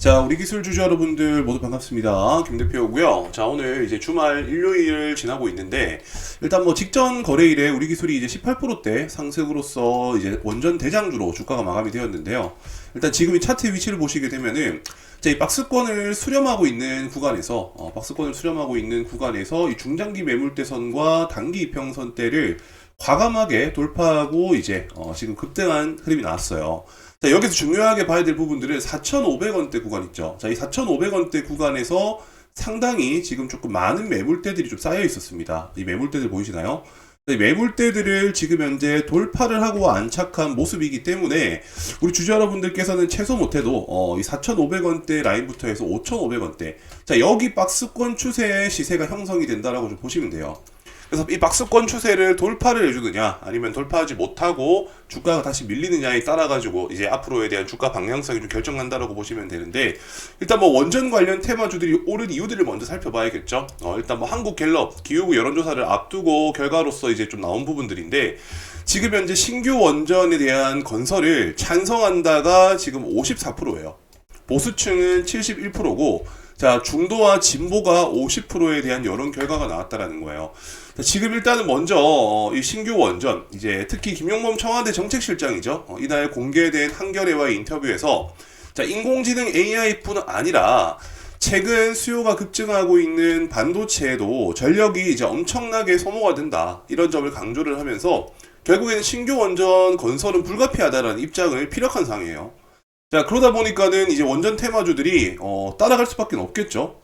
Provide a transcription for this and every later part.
자, 우리 기술 주주 여러분들 모두 반갑습니다. 김 대표고요. 자, 오늘 이제 주말 일요일을 지나고 있는데 일단 뭐 직전 거래일에 우리 기술이 이제 18%대 상승으로서 이제 원전 대장주로 주가가 마감이 되었는데요. 일단 지금 이 차트 위치를 보시게 되면은 자, 이 박스권을 수렴하고 있는 구간에서 어, 박스권을 수렴하고 있는 구간에서 이 중장기 매물대선과 단기 이평선 대를 과감하게 돌파하고 이제 어, 지금 급등한 흐름이 나왔어요. 자, 여기서 중요하게 봐야 될 부분들은 4,500원대 구간 있죠. 자, 이 4,500원대 구간에서 상당히 지금 조금 많은 매물대들이 좀 쌓여 있었습니다. 이 매물대들 보이시나요? 이 매물대들을 지금 현재 돌파를 하고 안착한 모습이기 때문에 우리 주주 여러분들께서는 최소 못해도 어, 이 4,500원대 라인부터 해서 5,500원대 자 여기 박스권 추세의 시세가 형성이 된다라고 좀 보시면 돼요. 그래서 이 박스권 추세를 돌파를 해주느냐 아니면 돌파하지 못하고 주가가 다시 밀리느냐에 따라 가지고 이제 앞으로에 대한 주가 방향성이 좀 결정난다라고 보시면 되는데 일단 뭐 원전 관련 테마주들이 오른 이유들을 먼저 살펴봐야겠죠. 어, 일단 뭐 한국 갤럽 기후구 여론조사를 앞두고 결과로서 이제 좀 나온 부분들인데 지금 현재 신규 원전에 대한 건설을 찬성한다가 지금 54%예요. 보수층은 71%고 자 중도와 진보가 50%에 대한 여론 결과가 나왔다라는 거예요. 자, 지금 일단은 먼저 어, 이 신규 원전 이제 특히 김용범 청와대 정책실장이죠. 어, 이날 공개된 한겨레와의 인터뷰에서 자 인공지능 AI뿐 아니라 최근 수요가 급증하고 있는 반도체에도 전력이 이제 엄청나게 소모가 된다 이런 점을 강조를 하면서 결국에는 신규 원전 건설은 불가피하다라는 입장을 피력한 상이에요. 자 그러다 보니까는 이제 원전 테마주들이 어, 따라갈 수밖에 없겠죠.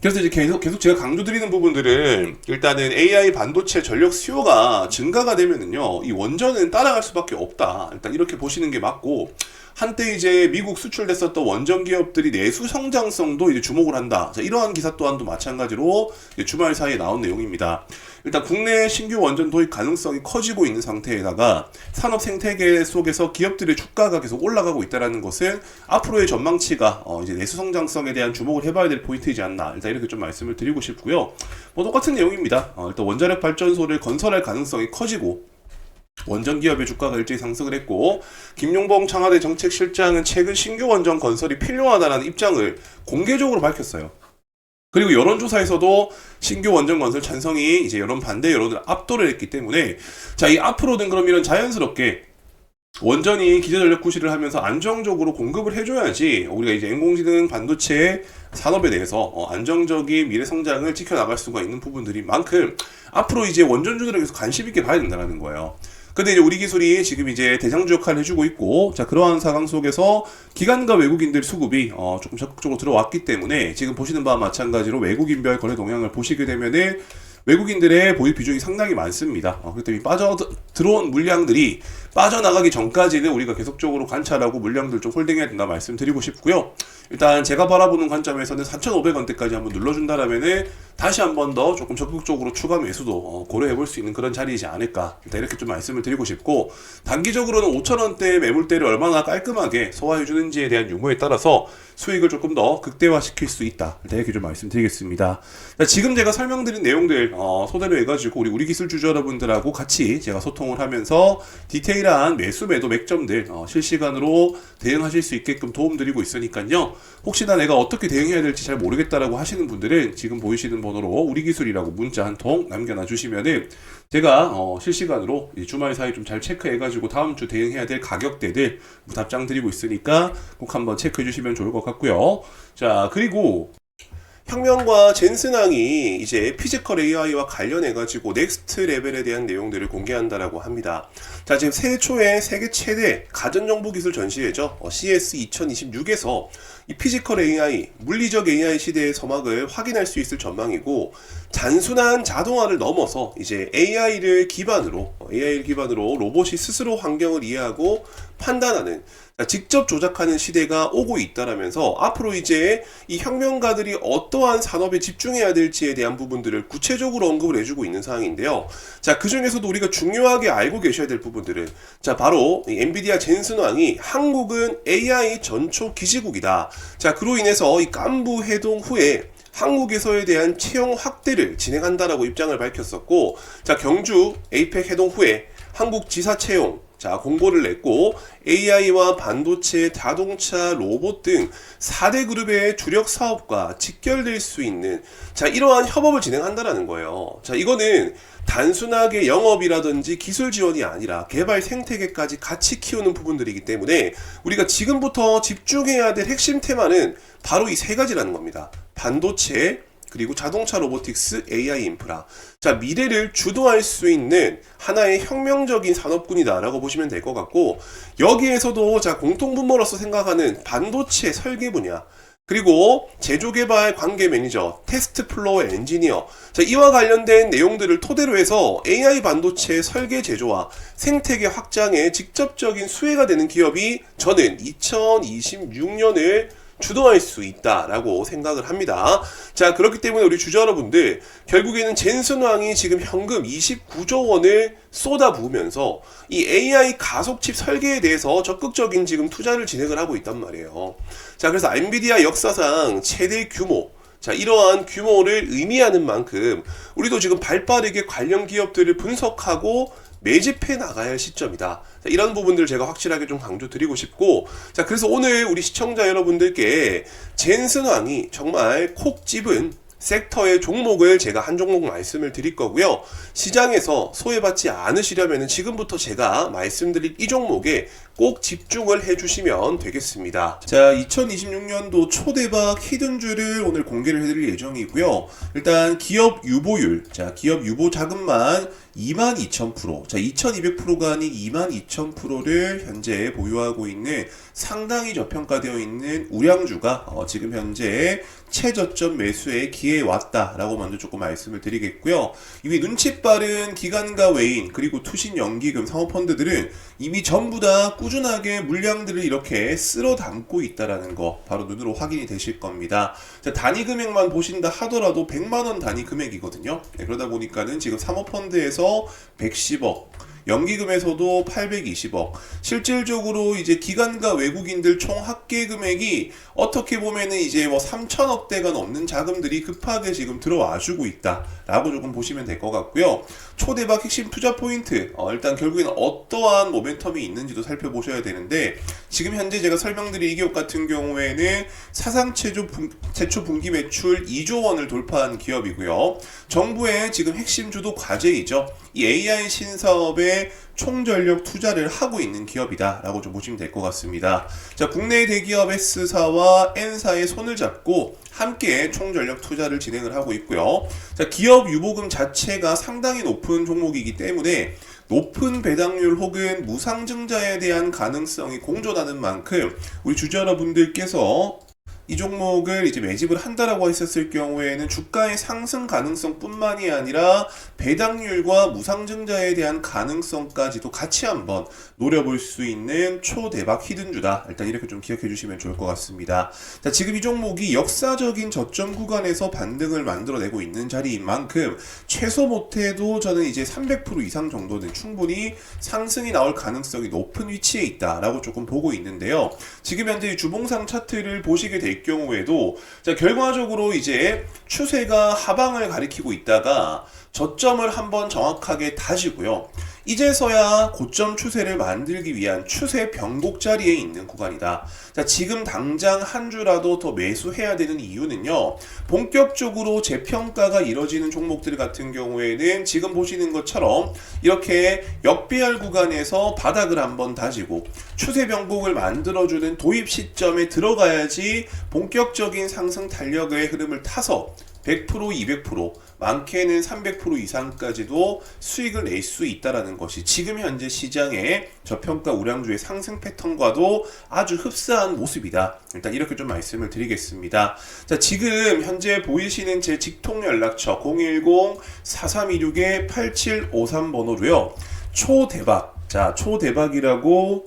그래서 이제 계속 계속 제가 강조드리는 부분들은 일단은 AI 반도체 전력 수요가 증가가 되면은요 이 원전은 따라갈 수밖에 없다. 일단 이렇게 보시는 게 맞고 한때 이제 미국 수출됐었던 원전 기업들이 내수 성장성도 이제 주목을 한다. 자, 이러한 기사 또한도 마찬가지로 주말 사이에 나온 내용입니다. 일단 국내 신규 원전 도입 가능성이 커지고 있는 상태에다가 산업 생태계 속에서 기업들의 주가가 계속 올라가고 있다는 것은 앞으로의 전망치가 어 이제 내수 성장성에 대한 주목을 해봐야 될 포인트이지 않나 일단 이렇게 좀 말씀을 드리고 싶고요. 뭐 똑같은 내용입니다. 어 일단 원자력 발전소를 건설할 가능성이 커지고 원전 기업의 주가가 일제히 상승을 했고 김용범 청와대 정책실장은 최근 신규 원전 건설이 필요하다는 입장을 공개적으로 밝혔어요. 그리고 여론조사에서도 신규 원전 건설 찬성이 이제 여론 반대 여론을 압도를 했기 때문에 자 이 앞으로는 그럼 이런 자연스럽게 원전이 기저전력 구실을 하면서 안정적으로 공급을 해줘야지 우리가 이제 인공지능 반도체 산업에 대해서 어, 안정적인 미래 성장을 지켜나갈 수가 있는 부분들인 만큼 앞으로 이제 원전주들에게서 관심 있게 봐야 된다는 거예요. 근데 이제 우리 기술이 지금 이제 대장주 역할을 해주고 있고, 자, 그러한 상황 속에서 기관과 외국인들 수급이 어, 조금 적극적으로 들어왔기 때문에 지금 보시는 바와 마찬가지로 외국인별 거래 동향을 보시게 되면은 외국인들의 보유 비중이 상당히 많습니다. 어, 그렇기 때문에 빠져 들어온 물량들이 빠져나가기 전까지는 우리가 계속적으로 관찰하고 물량들 좀 홀딩해야 된다 말씀드리고 싶고요. 일단 제가 바라보는 관점에서는 4,500원대까지 한번 눌러준다라면은 다시 한번 더 조금 적극적으로 추가 매수도 어, 고려해 볼 수 있는 그런 자리이지 않을까 이렇게 좀 말씀을 드리고 싶고 단기적으로는 5,000원대 매물대를 얼마나 깔끔하게 소화해 주는지에 대한 유무에 따라서 수익을 조금 더 극대화시킬 수 있다 이렇게 좀 말씀드리겠습니다. 자, 지금 제가 설명드린 내용들 어, 소대로 해가지고 우리 우리 기술 주주 여러분들하고 같이 제가 소통을 하면서 디테일한 매수 매도 맥점들 어, 실시간으로 대응하실 수 있게끔 도움드리고 있으니까요. 혹시나 내가 어떻게 대응해야 될지 잘 모르겠다라고 하시는 분들은 지금 보이시는 번호로 우리 기술이라고 문자 한 통 남겨놔 주시면은 제가 어, 실시간으로 이 주말 사이 좀 잘 체크해가지고 다음 주 대응해야 될 가격대들 뭐 답장 드리고 있으니까 꼭 한번 체크해 주시면 좋을 것 같고요. 자 그리고 혁명과 젠슨항이 이제 피지컬 AI와 관련해 가지고 넥스트 레벨에 대한 내용들을 공개한다라고 합니다. 자, 지금 새해 초에 세계 최대 가전정보 기술 전시회죠. 어, CS 2026에서 이 피지컬 AI, 물리적 AI 시대의 서막을 확인할 수 있을 전망이고, 단순한 자동화를 넘어서 이제 AI를 기반으로, 어, AI를 기반으로 로봇이 스스로 환경을 이해하고 판단하는 직접 조작하는 시대가 오고 있다라면서 앞으로 이제 이 혁명가들이 어떠한 산업에 집중해야 될지에 대한 부분들을 구체적으로 언급을 해주고 있는 상황인데요. 자, 그 중에서도 우리가 중요하게 알고 계셔야 될 부분들은 자, 바로 이 엔비디아 젠슨왕이 한국은 AI 전초 기지국이다. 자, 그로 인해서 이 깐부 해동 후에 한국에서에 대한 채용 확대를 진행한다라고 입장을 밝혔었고, 자, 경주 에이펙 해동 후에 한국 지사 채용 자, 공고를 냈고 AI와 반도체, 자동차, 로봇 등 4대 그룹의 주력 사업과 직결될 수 있는 자, 이러한 협업을 진행한다라는 거예요. 자, 이거는 단순하게 영업이라든지 기술 지원이 아니라 개발 생태계까지 같이 키우는 부분들이기 때문에 우리가 지금부터 집중해야 될 핵심 테마는 바로 이 세 가지라는 겁니다. 반도체, 그리고 자동차 로보틱스, AI 인프라. 자, 미래를 주도할 수 있는 하나의 혁명적인 산업군이다라고 보시면 될 것 같고, 여기에서도 자, 공통분모로서 생각하는 반도체 설계 분야, 그리고 제조개발 관계 매니저, 테스트 플로어 엔지니어. 자, 이와 관련된 내용들을 토대로 해서 AI 반도체 설계 제조와 생태계 확장에 직접적인 수혜가 되는 기업이 저는 2026년을 주도할 수 있다라고 생각을 합니다. 자, 그렇기 때문에 우리 주주 여러분들, 결국에는 젠슨 왕이 지금 현금 29조 원을 쏟아부으면서 이 AI 가속칩 설계에 대해서 적극적인 지금 투자를 진행을 하고 있단 말이에요. 자, 그래서 엔비디아 역사상 최대 규모, 자, 이러한 규모를 의미하는 만큼 우리도 지금 발 빠르게 관련 기업들을 분석하고 매집해 나가야 할 시점이다. 자, 이런 부분들을 제가 확실하게 좀 강조 드리고 싶고, 자, 그래서 오늘 우리 시청자 여러분들께 젠슨 왕이 정말 콕 집은 섹터의 종목을 제가 한 종목 말씀을 드릴 거고요. 시장에서 소외받지 않으시려면 지금부터 제가 말씀드릴 이 종목에 꼭 집중을 해주시면 되겠습니다. 자, 2026년도 초대박 히든주를 오늘 공개를 해드릴 예정이고요. 일단 기업 유보율, 자, 기업 유보 자금만 22,000%, 자, 2,200%가 아닌 22,000%를 현재 보유하고 있는 상당히 저평가되어 있는 우량주가 어, 지금 현재 최저점 매수의 기회에 왔다라고 먼저 조금 말씀을 드리겠고요. 이미 눈치 빠른 기관과 외인 그리고 투신 연기금 사모펀드들은 이미 전부 다 꾸준하게 물량들을 이렇게 쓸어 담고 있다라는 거 바로 눈으로 확인이 되실 겁니다. 자, 단위 금액만 보신다 하더라도 100만 원 단위 금액이거든요. 네, 그러다 보니까는 지금 사모펀드에서 110억 연기금에서도 820억. 실질적으로 이제 기관과 외국인들 총 합계 금액이 어떻게 보면은 이제 뭐 3천억 대가 넘는 자금들이 급하게 지금 들어와 주고 있다라고 조금 보시면 될 것 같고요. 초대박 핵심 투자 포인트. 어, 일단 결국에는 어떠한 모멘텀이 있는지도 살펴보셔야 되는데 지금 현재 제가 설명드린 이 기업 같은 경우에는 사상 최초, 분, 최초 분기 매출 2조 원을 돌파한 기업이고요. 정부의 지금 핵심 주도 과제이죠. 이 AI 신사업 에 총전력 투자를 하고 있는 기업이다라고 좀 보시면 될 것 같습니다. 자, 국내 대기업 S사와 N사의 손을 잡고 함께 총전력 투자를 진행을 하고 있고요. 자, 기업 유보금 자체가 상당히 높은 종목이기 때문에 높은 배당률 혹은 무상증자에 대한 가능성이 공존하는 만큼 우리 주주 여러분들께서 이 종목을 이제 매집을 한다라고 했었을 경우에는 주가의 상승 가능성뿐만이 아니라 배당률과 무상증자에 대한 가능성까지도 같이 한번 노려볼 수 있는 초대박 히든주다. 일단 이렇게 좀 기억해 주시면 좋을 것 같습니다. 자, 지금 이 종목이 역사적인 저점 구간에서 반등을 만들어내고 있는 자리인 만큼 최소 못해도 저는 이제 300% 이상 정도는 충분히 상승이 나올 가능성이 높은 위치에 있다라고 조금 보고 있는데요. 지금 현재 이 주봉상 차트를 보시게 될 경우에도 자, 결과적으로 이제 추세가 하방을 가리키고 있다가 저점을 한번 정확하게 다지고요. 이제서야 고점 추세를 만들기 위한 추세 변곡 자리에 있는 구간이다. 자, 지금 당장 한 주라도 더 매수해야 되는 이유는요. 본격적으로 재평가가 이뤄지는 종목들 같은 경우에는 지금 보시는 것처럼 이렇게 역배열 구간에서 바닥을 한번 다지고 추세 변곡을 만들어주는 도입 시점에 들어가야지 본격적인 상승 탄력의 흐름을 타서 100% 200% 많게는 300% 이상까지도 수익을 낼 수 있다라는 것이 지금 현재 시장의 저평가 우량주의 상승 패턴과도 아주 흡사한 모습이다. 일단 이렇게 좀 말씀을 드리겠습니다. 자, 지금 현재 보이시는 제 직통 연락처 010-4326-8753번호로요. 초대박. 자, 초대박이라고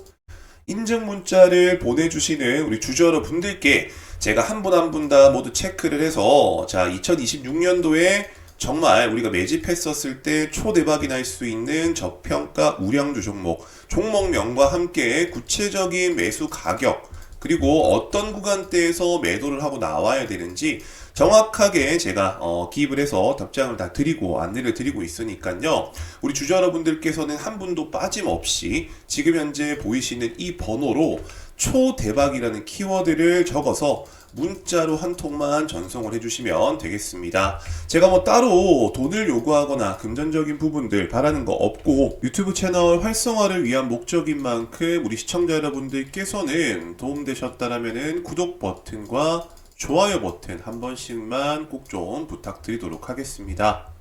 인증 문자를 보내주시는 우리 주주 여러분들께 제가 한 분 한 분 다 모두 체크를 해서 자 2026년도에 정말 우리가 매집했었을 때 초대박이 날 수 있는 저평가 우량주 종목 종목명과 함께 구체적인 매수 가격 그리고 어떤 구간대에서 매도를 하고 나와야 되는지 정확하게 제가 어, 기입을 해서 답장을 다 드리고 안내를 드리고 있으니까요. 우리 주주 여러분들께서는 한 분도 빠짐없이 지금 현재 보이시는 이 번호로 초대박이라는 키워드를 적어서 문자로 한 통만 전송을 해주시면 되겠습니다. 제가 뭐 따로 돈을 요구하거나 금전적인 부분들 바라는 거 없고 유튜브 채널 활성화를 위한 목적인 만큼 우리 시청자 여러분들께서는 도움되셨다라면 구독 버튼과 좋아요 버튼 한 번씩만 꼭 좀 부탁드리도록 하겠습니다.